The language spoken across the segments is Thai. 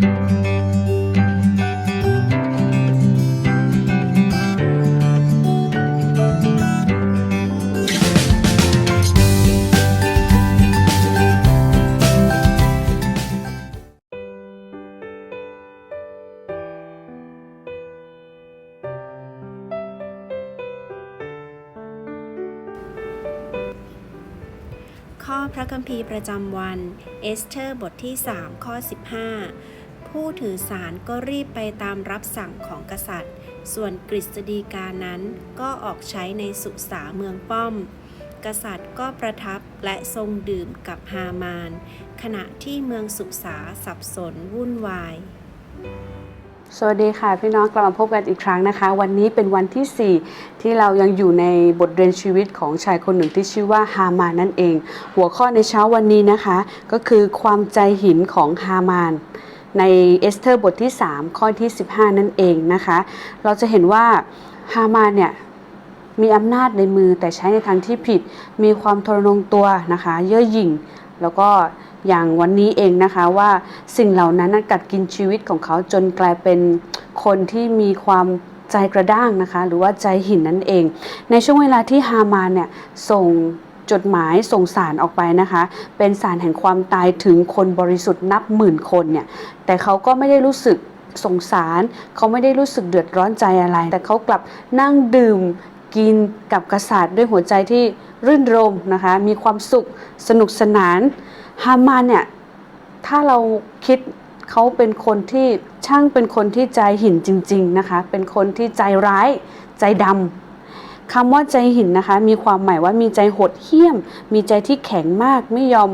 ข้อพระคัมภีร์ประจำวัน เอสเธอร์บทที่ 3 ข้อ 15 ผู้ถือสารก็รีบไปตามรับสั่งของกษัตริย์ ส่วนกฤษฎีกานั้นก็ออกใช้ในสุสาเมืองป้อม กษัตริย์ก็ประทับและทรงดื่มกับฮามาน ขณะที่เมืองสุสาสับสนวุ่นวายสวัสดีค่ะ พี่น้องกลับมาพบกันอีกครั้งนะคะ วันนี้เป็นวันที่ 4 ที่เรายังอยู่ในบทเรียนชีวิตของชายคนหนึ่งที่ชื่อว่าฮามานนั่นเอง หัวข้อในเช้าวันนี้นะคะ ก็คือความใจหินของฮามาน ในเอสเธอร์บทที่ 3 ข้อที่ 15 นั่นเองนะคะ เราจะเห็นว่าฮามานเนี่ยมีอำนาจในมือแต่ใช้ในทางที่ผิด มีความทรนงตัวนะคะ เย่อหยิ่ง แล้วก็อย่างวันนี้เองนะคะว่าสิ่งเหล่านั้นกัดกินชีวิตของเขาจนกลายเป็นคนที่มีความใจกระด้างนะคะ หรือว่าใจหินนั่นเอง ในช่วงเวลาที่ฮามานเนี่ยส่ง จดหมายส่งสารออกไปนะคะ เป็นสารแห่งความตายถึงคนบริสุทธิ์นับหมื่นคนเนี่ยแต่เขาก็ไม่ได้รู้สึกสงสาร เขาไม่ได้รู้สึกเดือดร้อนใจอะไร แต่เขากลับนั่งดื่มกินกับกษัตริย์ด้วยหัวใจที่รื่นรมนะคะ มีความสุขสนุกสนาน ฮามานเนี่ย ถ้าเราคิดเขาเป็นคนที่ช่างเป็นคนที่ใจหินจริง ๆ นะคะ เป็นคนที่ใจร้ายใจดำ คำว่าใจหินนะคะ มีความหมายว่ามีใจโหดเหี้ยม มีใจที่แข็งมากไม่ยอม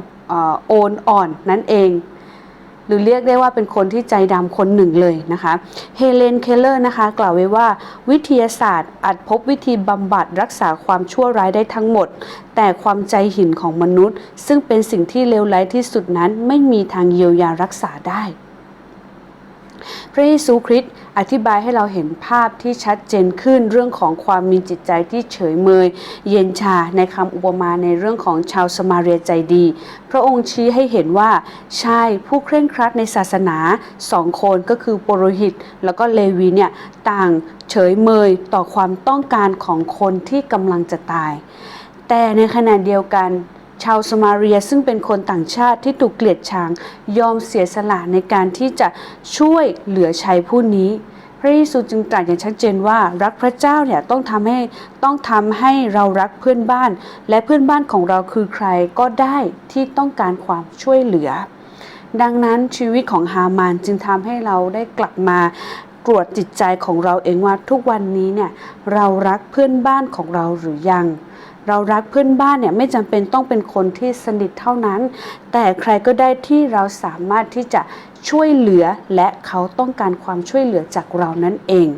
โอนอ่อนนั่นเอง หรือเรียกได้ว่าเป็นคนที่ใจดำคนหนึ่งเลยนะคะ เฮเลน เคลเลอร์นะคะ กล่าวไว้ว่าวิทยาศาสตร์อาจพบวิธีบำบัดรักษาความชั่วร้ายได้ทั้งหมด แต่ความใจหินของมนุษย์ ซึ่งเป็นสิ่งที่เลวร้ายที่สุดนั้นไม่มีทางเยียวยารักษาได้ พระเยซูคริสต์อธิบายให้เราเห็นภาพที่ชัดเจนขึ้นเรื่องของความมีจิตใจที่เฉยเมย เย็นชาในคำอุปมาในเรื่องของชาวสมาเรียใจดี พระองค์ชี้ให้เห็นว่าชายผู้เคร่งครัดในศาสนาสองคนก็คือปโรหิต แล้วก็เลวีเนี่ยต่างเฉยเมยต่อความต้องการของคนที่กำลังจะตาย แต่ในขณะเดียวกัน ชาวสมาเรียซึ่งเป็นคนต่างชาติที่ถูกเกลียดชังยอมเสียสละในการที่จะช่วยเหลือชายผู้นี้ พระเยซูจึงตรัสอย่างชัดเจนว่ารักพระเจ้าเนี่ยต้องทำให้ต้องทำให้เรารักเพื่อนบ้าน และเพื่อนบ้านของเราคือใครก็ได้ที่ต้องการความช่วยเหลือ ดังนั้นชีวิตของฮามานจึงทำให้เราได้กลับมาตรวจจิตใจของเราเองว่าทุกวันนี้เนี่ยเรารักเพื่อนบ้านของเราหรือยัง เรารักเพื่อนบ้านเนี่ยไม่จำเป็นต้องเป็นคนที่สนิทเท่านั้น แต่ใครก็ได้ที่เราสามารถที่จะช่วยเหลือและเขาต้องการความช่วยเหลือจากเรานั่นเอง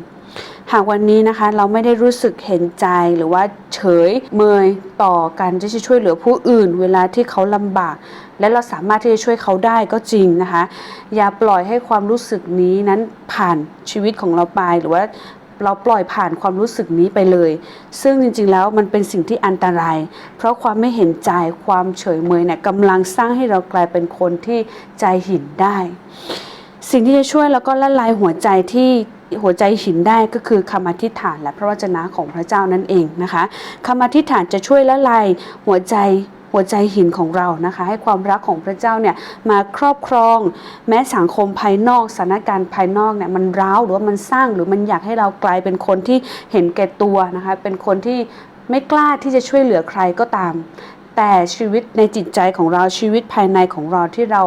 หากวันนี้นะคะเราไม่ได้รู้สึกเห็นใจหรือว่าเฉยเมยต่อการที่จะช่วยเหลือผู้อื่น เวลาที่เขาลำบาก และเราสามารถที่จะช่วยเขาได้ก็จริงนะคะ อย่าปล่อยให้ความรู้สึกนี้นั้นผ่านชีวิตของเราไปหรือว่า เราปล่อยผ่านความรู้สึกนี้ไปเลย ซึ่งจริงๆแล้วมันเป็นสิ่งที่อันตราย เพราะความไม่เห็นใจความเฉยเมยเนี่ยกำลังสร้างให้เรากลายเป็นคนที่ใจหินได้ สิ่งที่จะช่วยแล้วก็ละลายหัวใจที่หัวใจหินได้ก็คือคำอธิษฐานและพระวจนะของพระเจ้านั่นเองนะคะคำอธิษฐานจะช่วยละลายหัวใจ หัวใจหินของเรานะคะ ให้ความรักของพระเจ้าเนี่ยมาครอบครอง แม้สังคมภายนอกสถานการณ์ภายนอกเนี่ยมันร้าวหรือว่ามันสร้างหรือมันอยากให้เรากลายเป็นคนที่เห็นแก่ตัวนะคะ เป็นคนที่ไม่กล้าที่จะช่วยเหลือใครก็ตาม แต่ชีวิตในจิตใจของเราชีวิตภายในของเราที่เรา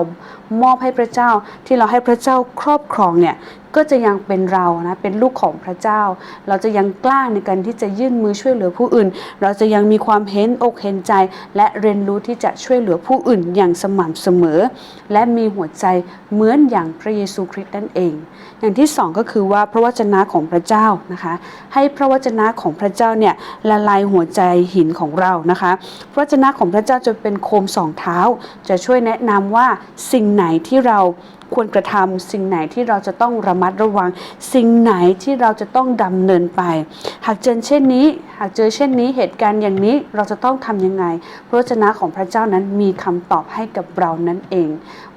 มอบให้พระเจ้าที่เราให้พระเจ้าครอบครองเนี่ย ก็จะยังเป็นเรานะเป็นลูกของพระเจ้า เราจะยังกล้าในการที่จะยื่นมือช่วยเหลือผู้อื่น เราจะยังมีความเห็นอกเห็นใจ และเรียนรู้ที่จะช่วยเหลือผู้อื่นอย่างสม่ำเสมอ และมีหัวใจเหมือนอย่างพระเยซูคริสต์นั่นเอง อย่างที่สองก็คือว่าพระวจนะของพระเจ้านะคะ ให้พระวจนะของพระเจ้าเนี่ยละลายหัวใจหินของเรานะคะ พระวจนะของพระเจ้าจะเป็นโคมสองเท้า จะช่วยแนะนำว่าสิ่งไหนไหนที่เรา ควรกระทำสิ่งไหนที่เราจะต้องระมัดระวัง สิ่งไหนที่เราจะต้องดำเนินไป หากเจอเช่นนี้ หากเจอเช่นนี้เหตุการณ์อย่างนี้เราจะต้องทำยังไง พระวจนะของพระเจ้านั้นมีคำตอบให้กับเรานั่นเอง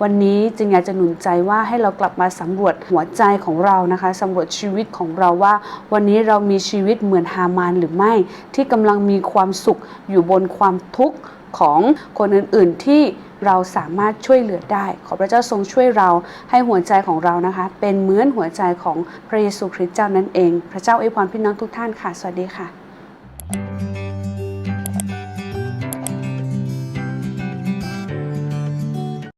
วันนี้จึงอยากจะหนุนใจว่าให้เรากลับมาสำรวจหัวใจของเรานะคะสำรวจชีวิตของเราว่า วันนี้เรามีชีวิตเหมือนฮามานหรือไม่ ที่กำลังมีความสุขอยู่บนความทุกข์ของคนอื่น ๆที่ เราสามารถช่วยเหลือได้ ขอพระเจ้าทรงช่วยเราให้หัวใจของเรานะคะ เป็นเหมือนหัวใจของพระเยซูคริสต์เจ้านั่นเอง พระเจ้าอวยพรพี่น้องทุกท่านค่ะ สวัสดีค่ะ